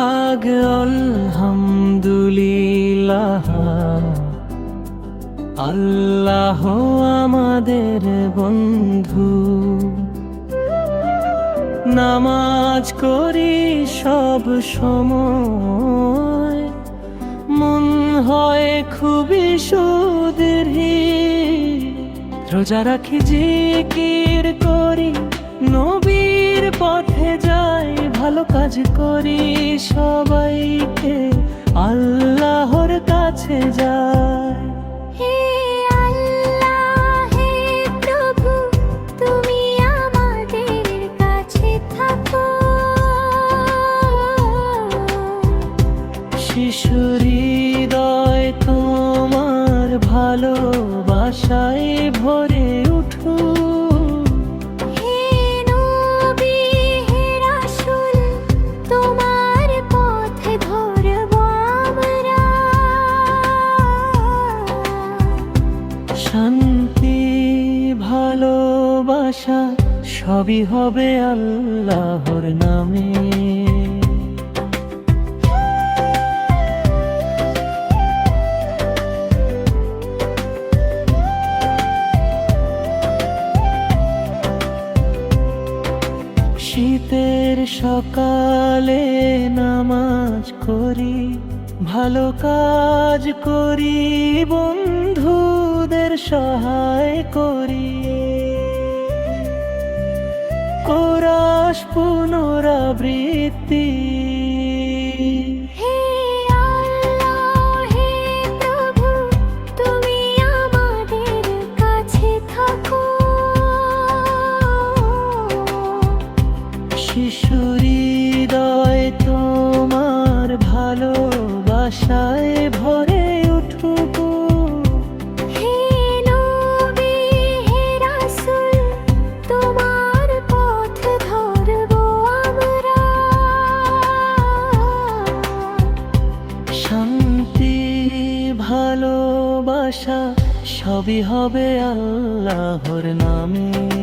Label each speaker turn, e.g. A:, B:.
A: হাগ আলহামদুলিল্লাহ। আল্লাহ আমাদের বন্ধু। নামাজ করি সব সময়। মন হয় খুবই সুদৃঢ় রোজা রাখি জিকির করি নবী ভালো কাজ করি সবাইকে আল্লাহর কাছে যায়
B: থাকো।
A: শিশুর ভালোবাসা সবই হবে আল্লাহর নামে। শীতের সকালে নামাজ করি, ভালো কাজ করি, বন্ধুদের সহায় করি। কোরাস পুনরাবৃত্তি। শিশুর হৃদয় ভালোবাসা সবই হবে আল্লাহর নামে।